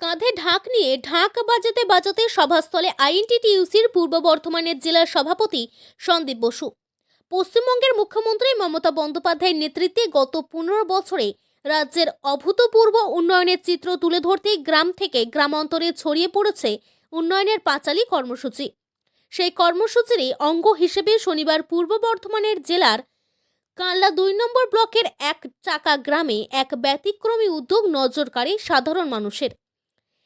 কাঁধে ঢাক নিয়ে ঢাক বাজাতে বাজাতে সভাস্থলে আইএনটিটিইউসির পূর্ব বর্ধমানের জেলার সভাপতি সন্দীপ বসু। পশ্চিমবঙ্গের মুখ্যমন্ত্রী মমতা বন্দ্যোপাধ্যায়ের নেতৃত্বে গত পনেরো বছরে রাজ্যের অভূতপূর্ব উন্নয়নের চিত্র তুলে ধরতে গ্রাম থেকে গ্রামান্তরে ছড়িয়ে পড়েছে উন্নয়নের পাঁচালী কর্মসূচি। সেই কর্মসূচিরই অঙ্গ হিসেবে শনিবার পূর্ব বর্ধমানের জেলার কানলা দুই নম্বর ব্লকের এক চাকা গ্রামে এক ব্যতিক্রমী উদ্যোগ নজর কাড়ে সাধারণ মানুষের।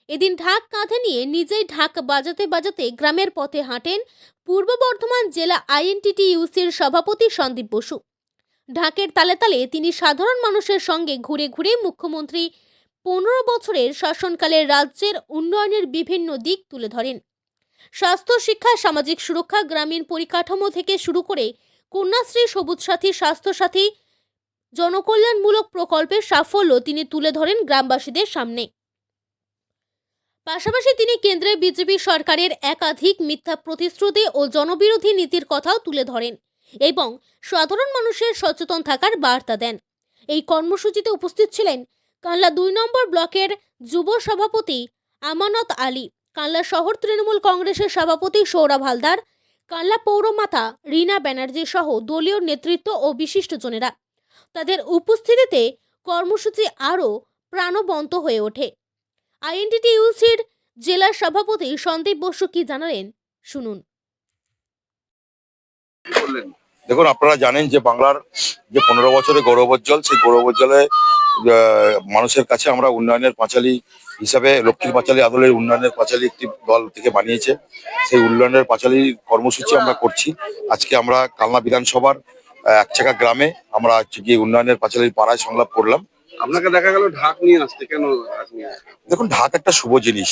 এদিন ঢাক কাঁধে নিয়ে নিজেই ঢাক বাজাতে বাজাতে গ্রামের পথে হাঁটেন পূর্ব বর্ধমান জেলা আইএনটিটিইউসির সভাপতি সন্দীপ বসু। ঢাকের তালে তালে তিনি সাধারণ মানুষের সঙ্গে ঘুরে ঘুরে মুখ্যমন্ত্রী পনেরো বছরের শাসনকালে রাজ্যের উন্নয়নের বিভিন্ন দিক তুলে ধরেন। স্বাস্থ্য, শিক্ষা, সামাজিক সুরক্ষা, গ্রামীণ পরিকাঠামো থেকে শুরু করে কন্যাশ্রী, সবুজ সাথী স্বাস্থ্যসাথী জনকল্যাণমূলক প্রকল্পের সাফল্য তিনি তুলে ধরেন গ্রামবাসীদের সামনে। পাশাপাশি তিনি কেন্দ্রে বিজেপি সরকারের একাধিক মিথ্যা প্রতিশ্রুতি ও জনবিরোধী নীতির কথাও তুলে ধরেন এবং সাধারণ মানুষের সচেতন থাকার বার্তা দেন। এই কর্মসূচিতে উপস্থিত ছিলেন কানলা দুই নম্বর ব্লকের যুব সভাপতি আমানত আলী কানলা শহর তৃণমূল কংগ্রেসের সভাপতি সৌরভ হালদার কানলা পৌরমাতা রীনা ব্যানার্জি সহ দলীয় নেতৃত্ব ও বিশিষ্টজনেরা। তাদের উপস্থিতিতে কর্মসূচি আরও প্রাণবন্ত হয়ে ওঠে। আইএনটিটিইউসির জেলা সভাপতি সন্দীপ বসু কি জানালেন? শুনুন। দেখুন, আপনারা জানেন যে বাংলার যে পনেরো বছরের গৌরবোজ্জ্বল সেই গৌরবোজ্জ্বলে মানুষের কাছে আমরা উন্নয়নের পাঁচালী হিসাবে, লক্ষ্মীর পাঁচালী আদলের উন্নয়নের পাঁচালী একটি দল থেকে বানিয়েছে। সেই উন্নয়নের পাঁচালী কর্মসূচি আমরা করছি। আজকে আমরা কালনা বিধানসভার একচাকা গ্রামে আমরা হচ্ছে গিয়ে উন্নয়নের পাঁচালীর পাড়ায় সংলাপ করলাম। আপনাকে দেখা গেল ঢাক নিয়ে আসতে কেন ঢাক নিয়ে দেখুন ঢাক একটা শুভ জিনিস।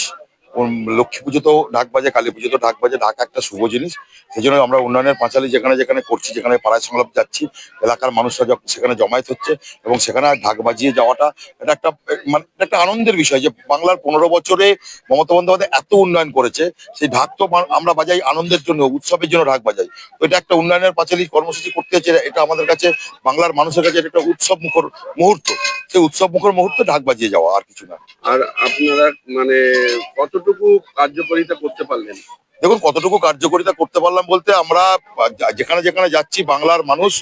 লক্ষ্মী পুজোতেও ঢাক বাজে, কালী পুজোতেও ঢাক বাজে, ঢাক একটা শুভ জিনিস। সেই জন্য আমরা উন্নয়নের পাঁচালী যেখানে যেখানে করছি, যেখানে পাড়ায় সংলাপ যাচ্ছি, এলাকার মানুষরা সেখানে জমায়েত হচ্ছে এবং সেখানে ঢাক বাজিয়ে যাওয়াটা এটা একটা মানে একটা আনন্দের বিষয় যে বাংলার পনেরো বছরে মমতা বন্দ্যোপাধ্যায় এত উন্নয়ন করেছে, সেই ঢাক তো আমরা বাজাই আনন্দের জন্য, উৎসবের জন্য ঢাক বাজাই। তো এটা একটা উন্নয়নের পাঁচালী কর্মসূচি করতে হচ্ছে, এটা আমাদের কাছে, বাংলার মানুষের কাছে একটা উৎসব মুখর মুহূর্ত। সেই উৎসব মুখর মুহূর্তে ঢাক বাজিয়ে যাওয়া আর কিছু না। আর আপনারা মানে কতটুকু কার্যকরিতা করতে পারলেন? দেখুন, কতটুকু কার্যকরিতা করতে পারলাম বলতে আমরা, যেখানে যেখানে যাচ্ছি, বাংলার মানুষ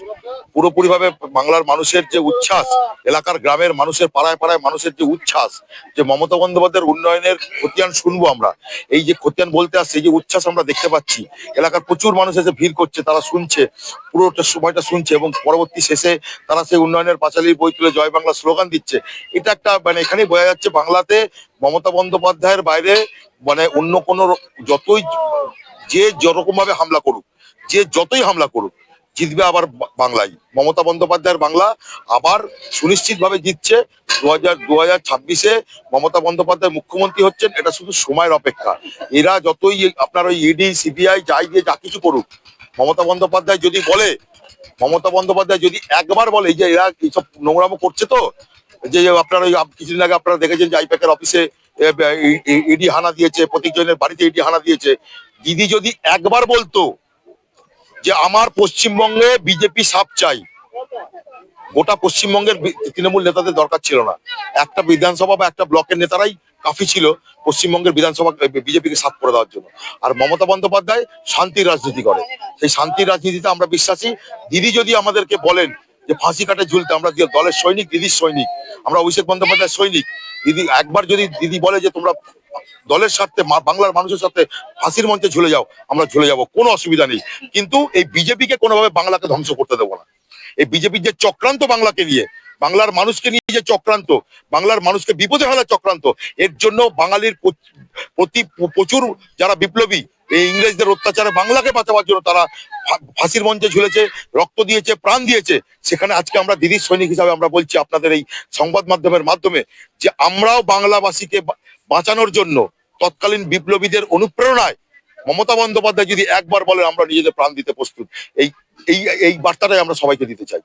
পুরোপুরিভাবে বাংলার মানুষের যে উচ্ছ্বাস, এলাকার গ্রামের মানুষের পাড়ায় পাড়ায় মানুষের যে উচ্ছ্বাস, যে মমতা বন্দ্যোপাধ্যায়ের উন্নয়নের খতিয়ান শুনব আমরা। এই যে খতিয়ান বলতে আসছে, এই যে উচ্ছ্বাস আমরা দেখতে পাচ্ছি, এলাকার প্রচুর মানুষ এসে ভিড় করছে, তারা শুনছে, পুরোটা সময়টা শুনছে এবং পরবর্তী শেষে তারা সেই উন্নয়নের পাঁচালী বই তুলে জয় বাংলা স্লোগান দিচ্ছে। এটা একটা মানে এখানেই বোঝা যাচ্ছে বাংলাতে মমতা বন্দ্যোপাধ্যায়ের বাইরে মানে অন্য কোনো যতই যে যেরকম ভাবে হামলা করুক, যে যতই হামলা করুক জিতবে আবার বাংলায়। মমতা বন্দ্যোপাধ্যায়ের বাংলা আবার সুনিশ্চিত ভাবে জিতছে। দু হাজার দু হাজার ছাব্বিশে মমতা বন্দ্যোপাধ্যায় মুখ্যমন্ত্রী হচ্ছেন, এটা শুধু সময়ের অপেক্ষা। এরা যতই আপনার ওই ইডি সিবিআই যাই দিয়ে যা কিছু করুক, মমতা বন্দ্যোপাধ্যায় যদি বলে, মমতা বন্দ্যোপাধ্যায় যদি একবার বলে যে এরা এইসব নোংরামো করছে তো, যে আপনার ওই কিছুদিন আগে আপনারা দেখেছেন যে আইপ্যাকের অফিসে ইডি হানা দিয়েছে প্রত্যেকজনের বাড়িতে ইডি হানা দিয়েছে। দিদি যদি একবার বলতো যে আমার পশ্চিমবঙ্গে বিজেপি সাপ চাই। গোটা পশ্চিমবঙ্গের তৃণমূল নেতাদের দরকার ছিল না। একটা বিধানসভা বা একটা ব্লকের নেতারাই কাফি ছিল পশ্চিমবঙ্গের বিধানসভা বিজেপিকে সাফ করে দেওয়ার জন্য। আর মমতা বন্দ্যোপাধ্যায় শান্তির রাজনীতি করে। সেই শান্তির রাজনীতিতে আমরা বিশ্বাসী। দিদি যদি আমাদেরকে বলেন যে ফাঁসি কাটে ঝুলতে, আমরা দলের সৈনিক, দিদির সৈনিক? আমরা অভিষেক বন্দ্যোপাধ্যায়ের সৈনিক। দিদি, একবার যদি দিদি বলে যে তোমরা দলের সাথে বাংলার মানুষের সাথে ফাঁসির মঞ্চে ঝুলে যাও, আমরা ঝুলে যাব, কোনো অসুবিধা নেই। কিন্তু এই বিজেপিকে কোনোভাবে বাংলাকে ধ্বংস করতে দেবো না। এই বিজেপির যে চক্রান্ত বাংলাকে নিয়ে, বাংলার মানুষকে নিয়ে যে চক্রান্ত, বাংলার মানুষকে বিপদে ফেলার চক্রান্ত, এর জন্য বাঙালির প্রতি প্রচুর যারা বিপ্লবী এই ইংরেজদের অত্যাচারে বাংলাকে বাঁচাবার জন্য তারা ফাঁসির মঞ্চে ঝুলেছে, রক্ত দিয়েছে, প্রাণ দিয়েছে। সেখানে আজকে আমরা দিদির সৈনিক হিসাবে আমরা বলছি আপনাদের এই সংবাদ মাধ্যমের মাধ্যমে যে আমরাও বাংলাবাসীকে বাঁচানোর জন্য তৎকালীন বিপ্লবীদের অনুপ্রেরণায় মমতা বন্দ্যোপাধ্যায় যদি একবার বলেন আমরা নিজেদের প্রাণ দিতে প্রস্তুত। এই এই বার্তাটাই আমরা সবাইকে দিতে চাই।